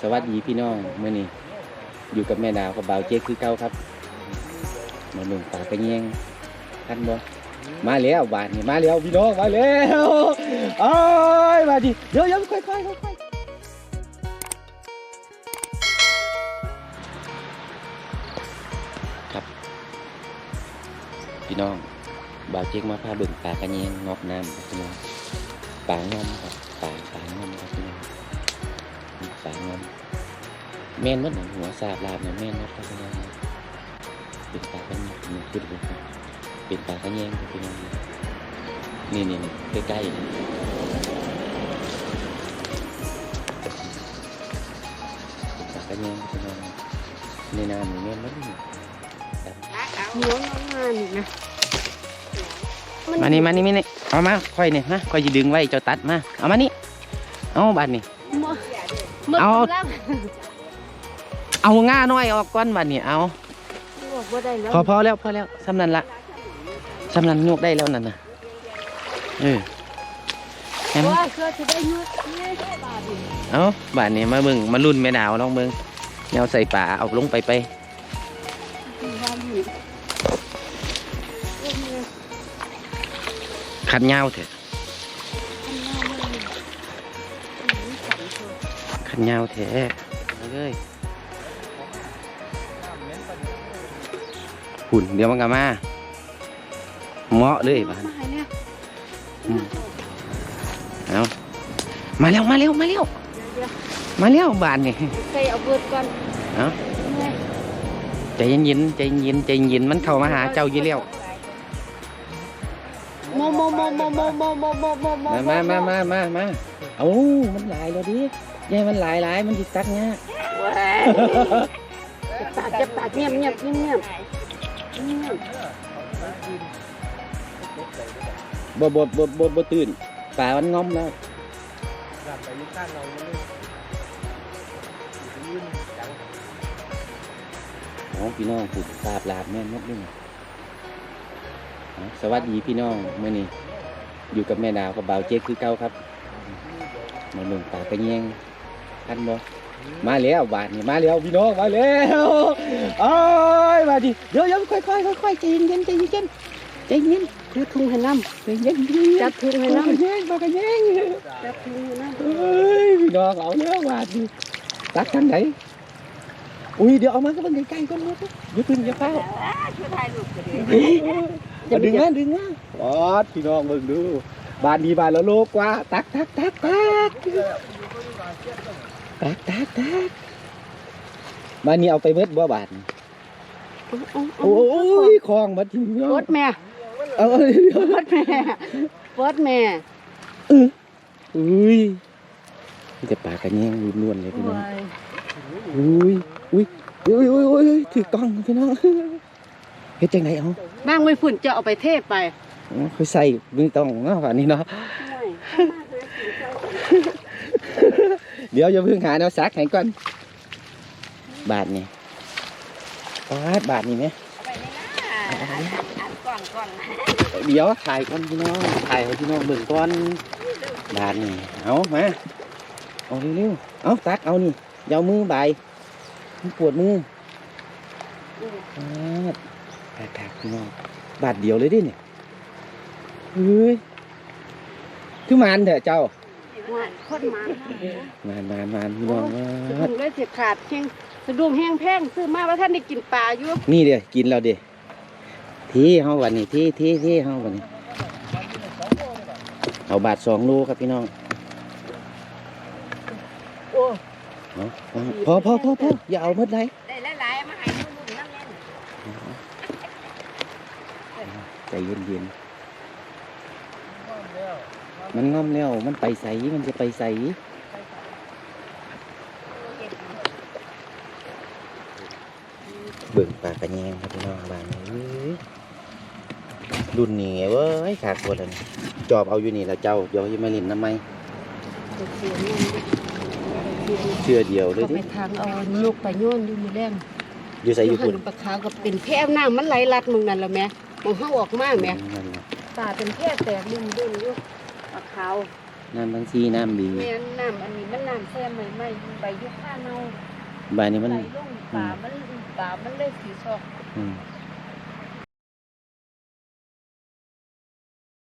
สวัสดีพี่น้องเมื่อนี้อยู่กับแม่ดาวกับบ่าวเจ๊คือเก่าครับมาหนุ่มปากกระเยงทันบ่มาแล้วบาทนี่มาแล้วพี่น้องมาแล้วโอ้ยมาดิเดี๋ยวเดี๋ยวค่อยๆค่อยๆครับพี่น้องบ่าวเจ๊กมาพาเบิ่งปลากระเยงนอกน้ำพี่น้องปลางอมครับปลา แปลางอมแม่นมัดหนังหัวสาบลาบเนี่ยแม่นมัดครับพี่น้องเป็นปลากระเยงนี่คือดูครับเป็นปลากระเยงครับพี่น้องนี่นี่นี่ใกล้ๆนี่เป็นปลากระเยงพี่น้องในน้ำนี่แม่นหมัดนี่เหนียวงานอีกนะมานี่มานี่มานี่เอามาค่อยนี่มาค่อยจะดึงไว้เจ้าตัดมาเอามานี่เอาบาดนี่ เอากำลังเอาง่าน้อยออกก่อนบาดนี่เอาบอกว่าได้แล้วพอพอแล้วพอแล้วสำนันละสำนันยกได้แล้วนั่นนะเออแอมว่าเพื่อจะได้ยืดนี่บาทนี่เอาบาดนี่มาเบิ่งมารุ่นแม่ดาวลองเบิ่งแนวใส่ป่าเอาลงไปไปบาทนี่ขัดเงาวเถอะ ขัดเงาวเถอะเอาเลยหุ่นเดี๋ยวมันก็มาเหมาะเลยบาดมาให้เนี่ยอืมเอามาเร็วมาเร็วมาเร็วเดี๋ยวมาเร็วบานนี่ใส่เอาเบิดก่อนเอาใจเย็นๆใจเย็นใจเย็นมันเข้ามาหาเจ้าอยู่แล้วโมโมโมโมโมโมโมโมโมโมมามามามามามาเอามันหลายแล้วดิ ยายมันหลายหลายมันติดตักเนี่ยว้ายจะปากจะปากเงียบเงียบเงียบเงียบเงียบบ่บ่บ่บ่บ่ตื่นป่ามันงอมแล้วน้องพี่น้องผูกลาบลาบแม่นหมดเลยเอาสวัสดีพี่น้องเมื่อนี้อยู่กับแม่ดาวกับบ่าวเจ๊กคือเก่าครับมาหนุ่มปลากระเยง ทันบ่มาแล้วบาทนี่มาแล้วพี่น้องมาแล้วโอ้ยมาดิเดี๋ยวเดี๋ยวค่อยค่อยค่อยค่อยๆใจเย็นใจเย็นใจเย็นถือถุงให้น้ใจเย็นใจเย็นำจับถุงให้ปลากระน้ำเยงปลากระเยงจับถุงให้น้ำเฮ้ยพี่น้องเอาแล้วบาทนี่ตักทางไหนอุ้ยเดี๋ยวเอามาก็มันใกล้ๆก่อนนะอย่าพึ่งอย่าเฝ้าช่วยถ่ายรูปกันดิเอาดึงนะดึงนะบอสพี่น้องเบิ่งดูบานดีบานแล้วโลกกว่า ตักตักตักตัก ตักตักตักบานนี้เอาไปเบิดบ่บาทนี่โอ้ยคลองบัดทีเนาะปดแม่เอาเอาปดแม่ปดแม่อุ้ยมีแต่ปลากระแยงล้วนๆเลยพี่น้องอุ้ยอุ้ยอุ้ยอุ้ยอุ้ยอุ้ยถือกล้องพี่น้องเฮ็ดจังไดเอาบ้างไม่ฝุ่นจะเอาไปเทศไปอ๋อคือใส่มือต้องเนาะแบบนี้เนาะ เดี๋ยวอย่าเพิ่งหาแนวซักให้ก่อน บาทนี่บาทบาทนี่ไหมเดี๋ยวถ่ายก่อนพี่น้องถ่ายให้พี่น้องเบิ่งก่อนบาทนี่เอามาเอาเร็วๆเอาตักเอานี่ยาวมือใบปวดมือบาทบาทครับพี่น้องบาทเดียวเลยดิเนี่ยเฮ้ยคือมันเถอะเจ้า คนมามานมานมานพี่น้องสะมาดุ้งเลยเสียขาดแห้งสะดุ้งแห้งแพงซื้อมาว่าท่านได้กินปลาอยู่นี่เดี๋ยวกินเราเดี๋ยวที่เฮาวันนี้ที่ที่ที่เฮาวันนี้เอาบาทสองโลครับพี่น้องโอ้เอาเอาพอพอพอพออย่าเอาหมดเลยได้หลายๆมาให้นุ่มๆนั่นเองใจเย็นเย็น มันงอมแล้วมันไปใสมันจะไปใสเบิ่งปลากระแยงครับพี่น้องบ้านนี้เว้ยรุ่นนี้เว้ยขาดตัวแล้วนี่จอบเอาอยู่นี่แล้วเจ้าเดี๋ยวจะมาเล่นน้ำไหมเสียเงินเชื่อเดียวเลยก็ดิไปทางเอาลูกไปโยนอยู่มือแรงอยู่ใส่อยู่หัพุ่นนปลาขาวก็เป็นแพร่น้ำมันไหลลัดมึงนั่นแหละแม่มองเข้าออกมาแม่นั่นน่ะ ตาเป็นแพร่แตกดึงดึงอยู่ปลา ขาวน้ำทั้งซีน้ำดีแม่นน้ำอันนี้มันน้ำแซ่ใหม่ใหม่ใบยุค่าเน่าใบนี้มันไหลลงป่ามันป่ามันเลยสีซอกอืมซ